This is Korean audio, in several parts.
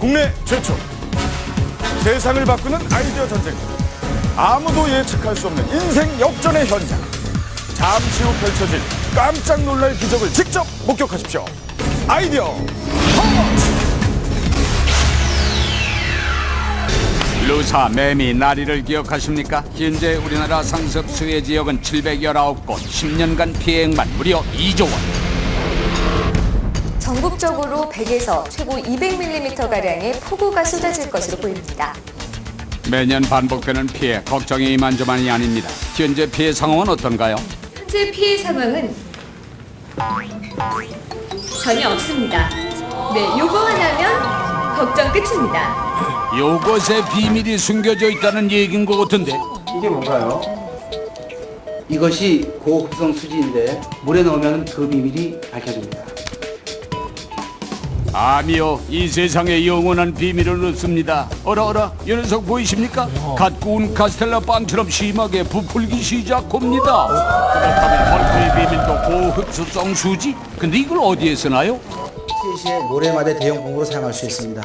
국내 최초 세상을 바꾸는 아이디어 전쟁. 아무도 예측할 수 없는 인생 역전의 현장. 잠시 후 펼쳐질 깜짝 놀랄 기적을 직접 목격하십시오. 아이디어 루사 매미 나리를 기억하십니까? 현재 우리나라 상습 수해 지역은 719곳, 10년간 피해액만 무려 2조 원. 전국적으로 100에서 최고 200mm가량의 폭우가 쏟아질 것으로 보입니다. 매년 반복되는 피해 걱정이 이만저만이 아닙니다. 현재 피해 상황은 어떤가요? 현재 피해 상황은 전혀 없습니다. 네, 요거 하나면 걱정 끝입니다. 요것에 비밀이 숨겨져 있다는 얘기인 것 같은데 이게 뭔가요? 이것이 고흡성 수지인데 물에 넣으면 그 비밀이 밝혀집니다. 아미요 이 세상에 영원한 비밀은 없습니다 어라 어라 이 녀석 보이십니까? 갓 구운 카스텔라 빵처럼 심하게 부풀기 시작합니다 그렇다면 벌꿀 비밀도 고흡수성 수지? 근데 이걸 어디에 쓰나요? 시시에 모래마대 대형 공으로 사용할 수 있습니다.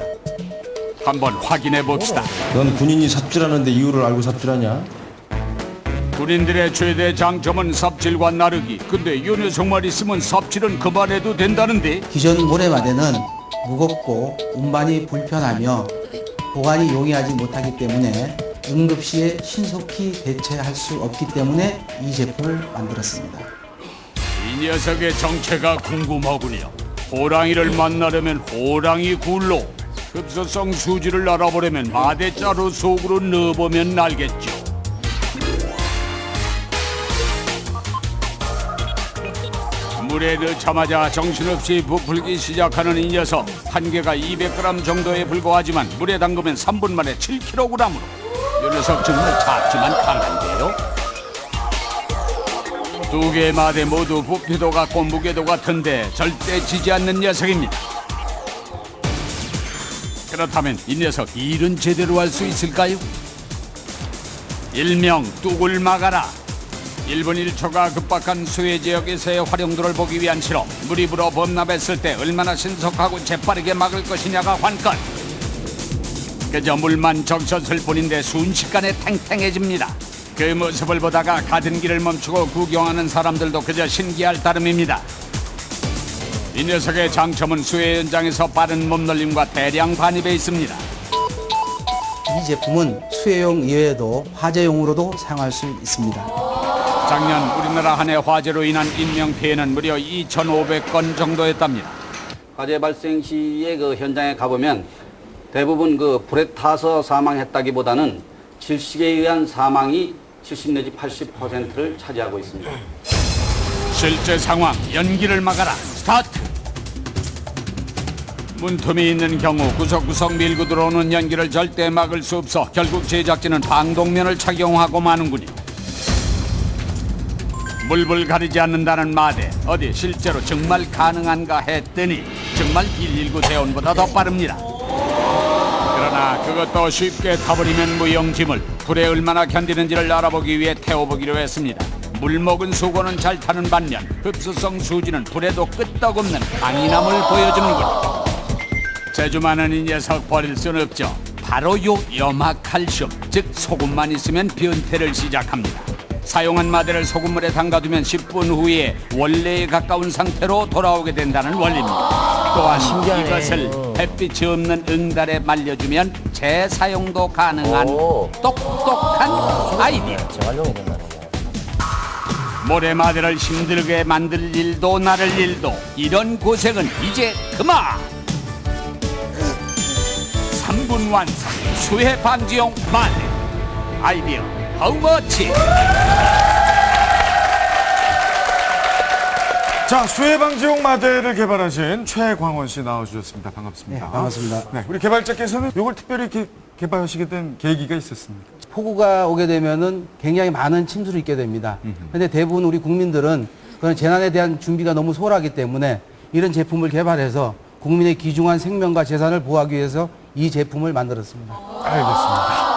한번 확인해 봅시다 넌 군인이 삽질하는데 이유를 알고 삽질하냐? 군인들의 최대 장점은 삽질과 나르기 근데 이 녀석만 있으면 삽질은 그만해도 된다는데 기존 모래마대는 무겁고 운반이 불편하며 보관이 용이하지 못하기 때문에 응급시에 신속히 대체할 수 없기 때문에 이 제품을 만들었습니다. 이 녀석의 정체가 궁금하군요. 호랑이를 만나려면 호랑이 굴로, 흡수성 수지를 알아보려면 마대자루 속으로 넣어보면 알겠죠. 물에 넣자마자 정신없이 부풀기 시작하는 이 녀석 한 개가 200g 정도에 불과하지만 물에 담그면 3분 만에 7kg으로 이 녀석 정말 작지만 강한데요. 두 개의 마대 모두 부피도 같고 무게도 같은데 절대 지지 않는 녀석입니다. 그렇다면 이 녀석 일은 제대로 할 수 있을까요? 일명 뚝을 막아라. 1분 1초가 급박한 수해 지역에서의 활용도를 보기 위한 실험. 불어 범람했을 때 얼마나 신속하고 재빠르게 막을 것이냐가 관건. 그저 물만 적셨을 뿐인데 순식간에 탱탱해집니다. 그 모습을 보다가 가던 길을 멈추고 구경하는 사람들도 그저 신기할 따름입니다. 이 녀석의 장점은 수해 현장에서 빠른 몸놀림과 대량 반입에 있습니다. 이 제품은 수혜용 이외에도 화재용으로도 사용할 수 있습니다. 작년 우리나라 한 해 화재로 인한 인명 피해는 무려 2,500건 정도였답니다. 화재 발생 시에 그 현장에 가보면 대부분 그 불에 타서 사망했다기보다는 질식에 의한 사망이 70 내지 80%를 차지하고 있습니다. 실제 상황 연기를 막아라 스타트 문틈이 있는 경우 구석구석 밀고 들어오는 연기를 절대 막을 수 없어 결국 제작진은 방독면을 착용하고 마는군요 물불 가리지 않는다는 말에 어디 실제로 정말 가능한가 했더니 정말 119 대원보다 더 빠릅니다. 그러나 그것도 쉽게 타버리면 무용지물 불에 얼마나 견디는지를 알아보기 위해 태워보기로 했습니다. 물 먹은 수고는 잘 타는 반면 흡수성 수지는 불에도 끄떡없는 강인함을 보여주는군요 재주 많은 이 녀석 버릴 순 없죠. 바로 요 염화칼슘 즉 소금만 있으면 변태를 시작합니다 사용한 마대를 소금물에 담가두면 10분 후에 원래에 가까운 상태로 돌아오게 된다는 원리입니다. 또한 이것을 햇빛이 없는 응달에 말려주면 재사용도 가능한 똑똑한 아이디어 모래마대를 힘들게 만들 일도 나를 일도. 이런 고생은 이제 그만. 3분 완성. 수해 방지용 마대. 아이디어 하우머치 자 수해 방지용 마대를 개발하신 최광원 씨 나와주셨습니다 반갑습니다 네, 반갑습니다. 네, 우리 개발자께서는 이걸 특별히 이렇게 개발하시게 된 계기가 있었습니다 폭우가 오게 되면은 굉장히 많은 침수를 입게 됩니다. 그런데 대부분 우리 국민들은 그런 재난에 대한 준비가 너무 소홀하기 때문에 이런 제품을 개발해서 국민의 귀중한 생명과 재산을 보호하기 위해서 이 제품을 만들었습니다. 알겠습니다